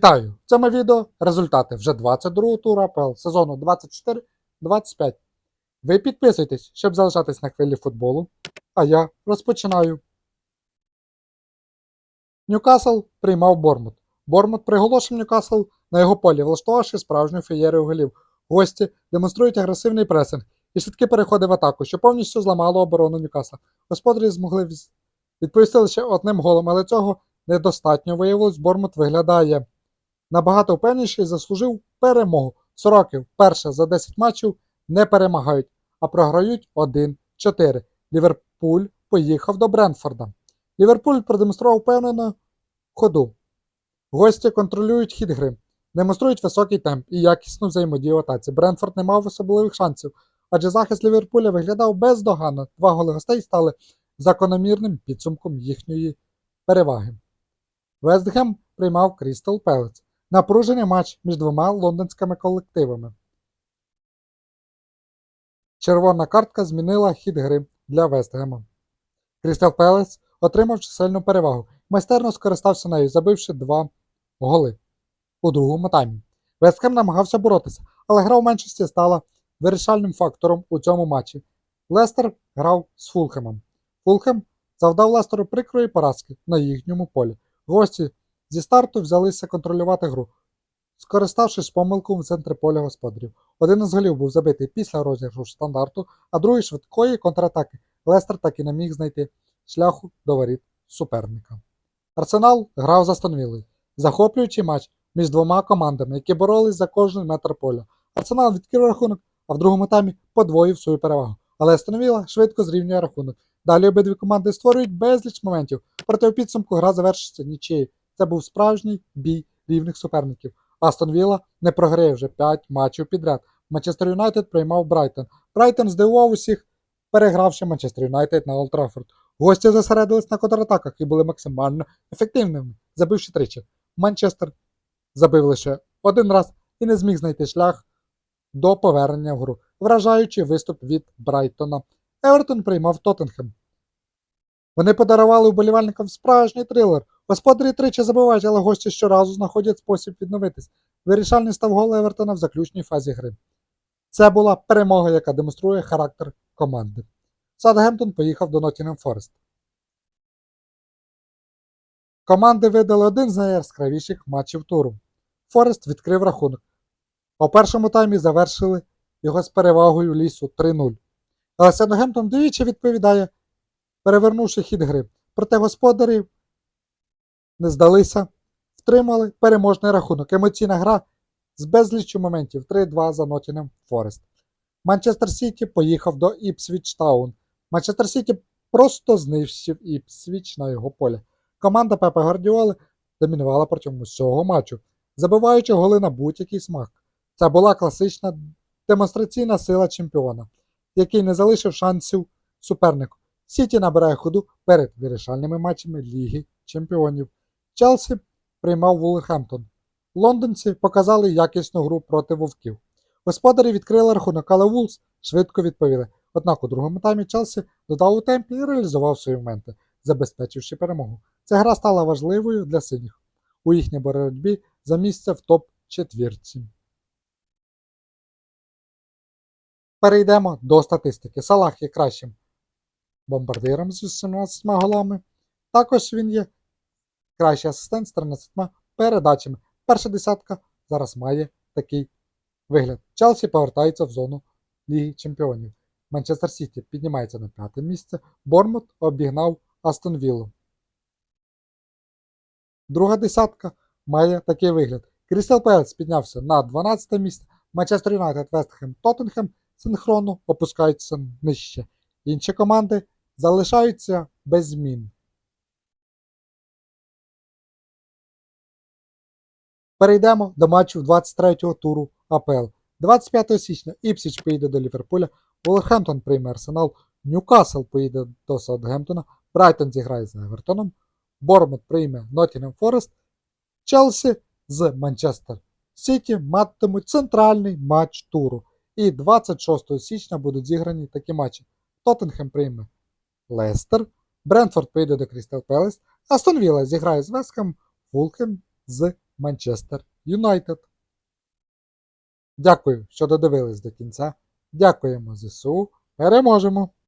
Вітаю! В цьому відео результати вже 22-го туру АПЛ сезону 24-25. Ви підписуйтесь, щоб залишатись на хвилі футболу. А я розпочинаю. Ньюкасл приймав Бормут. Бормут приголошив Ньюкасл на його полі, влаштувавши справжню феєрію голів. Гості демонструють агресивний пресинг і швидкі переходи в атаку, що повністю зламало оборону Ньюкасла. Господарі змогли відповісти лише одним голом, але цього недостатньо виявилось. Бормут виглядає набагато впевненіше заслужив перемогу. Сороки вперше за 10 матчів не перемагають, а програють 1-4. Ліверпуль поїхав до Бренфорда. Ліверпуль продемонстрував впевнену ходу. Гості контролюють хід гри, демонструють високий темп і якісну взаємодію в атаці. Бренфорд не мав особливих шансів, адже захист Ліверпуля виглядав бездоганно. Два голи гостей стали закономірним підсумком їхньої переваги. Вестгем приймав Крістал Пелець. Напружений матч між двома лондонськими колективами. Червона картка змінила хід гри для Вестгема. Крістал Пелес отримав чисельну перевагу. Майстерно скористався нею, забивши два голи у другому таймі. Вестхем намагався боротися, але гра в Менчесті стала вирішальним фактором у цьому матчі. Лестер грав з Фулхемом. Фулхем завдав Лестеру прикрої поразки на їхньому полі. Гості зі старту взялися контролювати гру, скориставшись помилкою в центрі поля господарів. Один із голів був забитий після розіграшу стандарту, а другий швидкої контратаки. Лестер так і не міг знайти шляху до воріт суперника. Арсенал грав за Астон захоплюючи матч між двома командами, які боролись за кожен метр поля. Арсенал відкрив рахунок, а в другому таймі подвоїв свою перевагу. Але Астон Вілла швидко зрівнює рахунок. Далі обидві команди створюють безліч моментів, проте у підсумку гра завершиться нічиєю. Це був справжній бій рівних суперників. Астон Вілла не програє вже 5 матчів підряд. Манчестер Юнайтед приймав Брайтон. Брайтон здивував усіх, перегравши Манчестер Юнайтед на Олд. Гості зосередились на контратаках і були максимально ефективними, забивши тричі. Манчестер забив лише один раз і не зміг знайти шлях до повернення в гру, вражаючи виступ від Брайтона. Евертон приймав Тоттенхем. Вони подарували вболівальникам справжній трилер. Господарі тричі забивають, але гості щоразу знаходять спосіб відновитись. Вирішальний став гол Евертона в заключній фазі гри. Це була перемога, яка демонструє характер команди. Саутгемптон поїхав до Ноттінгем Форест. Команди видали один з найяскравіших матчів туру. Форест відкрив рахунок. У першому таймі завершили його з перевагою лісу 3-0. Але Саутгемптон двічі відповідає, перевернувши хід гри. Проте господарі не здалися, втримали переможний рахунок. Емоційна гра з безліччю моментів 3-2 за Ноттінгем Форест. Манчестер Сіті поїхав до Іпсвіч Таун. Манчестер Сіті просто знищив Іпсвіч на його полі. Команда Пепе Гвардіоли домінувала протягом усього матчу, забиваючи голи на будь-який смак. Це була класична демонстраційна сила чемпіона, який не залишив шансів супернику. Сіті набирає ходу перед вирішальними матчами Ліги Чемпіонів. Челсі приймав Вулверхемптон. Лондонці показали якісну гру проти вовків. Господарі відкрили рахунок, але Вулс швидко відповіли. Однак у другому таймі Челсі додав у темпі і реалізував свої моменти, забезпечивши перемогу. Ця гра стала важливою для синіх у їхній боротьбі за місце в топ-четвірці. Перейдемо до статистики. Салах є кращим бомбардиром з 17 голами. Також він є кращий асистент з 13 передачами. Перша десятка зараз має такий вигляд. Челсі повертається в зону Ліги Чемпіонів. Манчестер Сіті піднімається на п'яте місце. Бормут обігнав Астон Віллу. Друга десятка має такий вигляд. Крістал Пелес піднявся на 12 місце. Манчестер Юнайтед, Вестхем, Тоттенхем синхронно опускаються нижче. Інші команди залишаються без змін. Перейдемо до матчів 23-го туру АПЛ. 25 січня Іпсіч поїде до Ліверпуля, Волхемптон прийме Арсенал, Ньюкасл поїде до Саутгемптона, Брайтон зіграє з Евертоном, Бормут прийме Ноттінгем Форест, Челсі з Манчестер Сіті матимуть центральний матч туру. І 26 січня будуть зіграні такі матчі. Тоттенхем прийме Лестер, Брентфорд поїде до Крістал Пелес, Астон Вілла зіграє з Веском, Фулхем з Манчестер Юнайтед. Дякую, що додивились до кінця. Дякуємо ЗСУ. Переможемо!